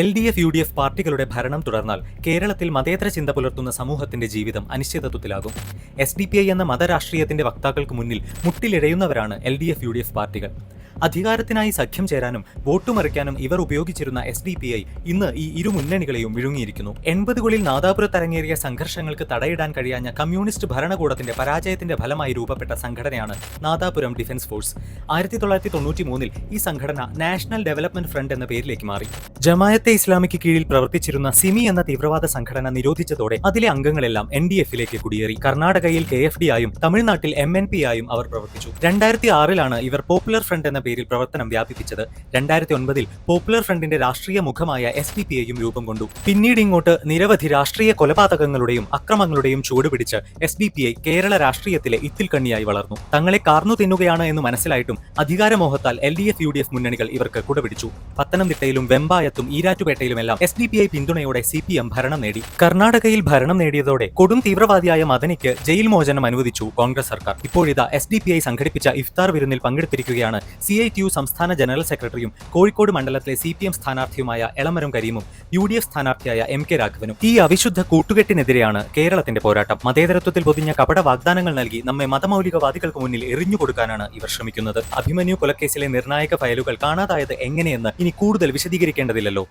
L D F U D F പാർട്ടികളുടെ ഭരണം തുടർന്നാൽ കേരളത്തിൽ മതേതര ചിന്ത പുലർത്തുന്ന സമൂഹത്തിന്റെ ജീവിതം അനിശ്ചിതത്വത്തിലാകും. എസ് ഡി പി ഐ എന്ന മതരാഷ്ട്രീയത്തിന്റെ വക്താക്കൾക്ക് മുന്നിൽ മുട്ടിലിഴയുന്നവരാണ് L D F U D F പാർട്ടികൾ. അധികാരത്തിനായി സഖ്യം ചേരാനും വോട്ടുമറിക്കാനും ഇവർ ഉപയോഗിച്ചിരുന്ന എസ് ഡി പി ഐ ഇന്ന് ഈ ഇരു മുന്നണികളെയും വിഴുങ്ങിയിരിക്കുന്നു. എൺപതുകളിൽ നാദാപുരത്ത് അരങ്ങേറിയ സംഘർഷങ്ങൾക്ക് തടയിടാൻ കഴിയാഞ്ഞ കമ്മ്യൂണിസ്റ്റ് ഭരണകൂടത്തിന്റെ പരാജയത്തിന്റെ ഫലമായി രൂപപ്പെട്ട സംഘടനയാണ് നാദാപുരം ഡിഫൻസ് ഫോഴ്സ്. ആയിരത്തി തൊള്ളായിരത്തി തൊണ്ണൂറ്റി മൂന്നിൽ ഈ സംഘടന നാഷണൽ ഡെവലപ്മെന്റ് ഫ്രണ്ട് എന്ന പേരിലേക്ക് മാറി. ജമായത്തെ ഇസ്ലാമിക്ക് കീഴിൽ പ്രവർത്തിച്ചിരുന്ന സിമി എന്ന തീവ്രവാദ സംഘടന നിരോധിച്ചതോടെ അതിലെ അംഗങ്ങളെല്ലാം എൻ ഡി എഫിലേക്ക് കുടിയേറി. കർണാടകയിൽ കെ എഫ് ഡി ആയും തമിഴ്നാട്ടിൽ എം എൻ പി ആയും അവർ പ്രവർത്തിച്ചു. രണ്ടായിരത്തി ആറിലാണ് ഇവർ പോപ്പുലർ ഫ്രണ്ട് എന്ന പേരിൽ പ്രവർത്തനം വ്യാപിപ്പിച്ചത് രണ്ടായിരത്തി ഒൻപതിൽ പോപ്പുലർ ഫ്രണ്ടിന്റെ രാഷ്ട്രീയ മുഖമായ എസ് പി പിയെയും രൂപം കൊണ്ടു. പിന്നീട് ഇങ്ങോട്ട് നിരവധി രാഷ്ട്രീയ കൊലപാതകങ്ങളുടെയും അക്രമങ്ങളുടെയും ചുവടുപിടിച്ച് S D P I Kerala രാഷ്ട്രീയത്തിലെ ഇത്തിൽക്കണ്ണിയായി വളർന്നു. തങ്ങളെ കാർന്നു തിന്നുകയാണ് എന്ന് മനസ്സിലായിട്ടും അധികാരമോഹത്താൽ L D F U D F മുന്നണികൾ ഇവർക്ക് കുടപിടിച്ചു. പത്തനംതിട്ടയിലും വെമ്പായത്തും ഈരാറ്റുപേട്ടയിലുമെല്ലാം എസ് ഡി പി ഐ പിന്തുണയോടെ സി പി എം ഭരണം നേടി. കർണാടകയിൽ ഭരണം നേടിയതോടെ കൊടും തീവ്രവാദിയായ മദനിക്ക് ജയിൽ മോചനം അനുവദിച്ചു കോൺഗ്രസ് സർക്കാർ. ഇപ്പോഴിതാ എസ് ഡി പി ഐ സംഘടിപ്പിച്ച ഇഫ്താർ വിരുന്നിൽ പങ്കെടുത്തിരിക്കുകയാണ് സി ഐ ടി യു സംസ്ഥാന ജനറൽ സെക്രട്ടറിയും കോഴിക്കോട് മണ്ഡലത്തിലെ സി പി എം സ്ഥാനാർത്ഥിയുമായ എളമരം കരീമും യു ഡി എഫ് സ്ഥാനാർത്ഥിയായ എം കെ രാഘവനും. ഈ അവിശുദ്ധ കൂട്ടുകെട്ടിനെതിരെയാണ് കേരളത്തിന്റെ പോരാട്ടം. മതേതരത്വത്തിൽ പൊതിഞ്ഞ കപട വാഗ്ദാനങ്ങൾ നൽകി നമ്മെ മതമൗലികവാദികൾക്ക് മുന്നിൽ എറിഞ്ഞു കൊടുക്കാനാണ് ഇവർ ശ്രമിക്കുന്നത്. അഭിമന്യു കൊലക്കേസിലെ നിർണായക ഫയലുകൾ കാണാതായത് എങ്ങനെയെന്ന് ഇനി കൂടുതൽ വിശദീകരിക്കേണ്ടതില്ലല്ലോ.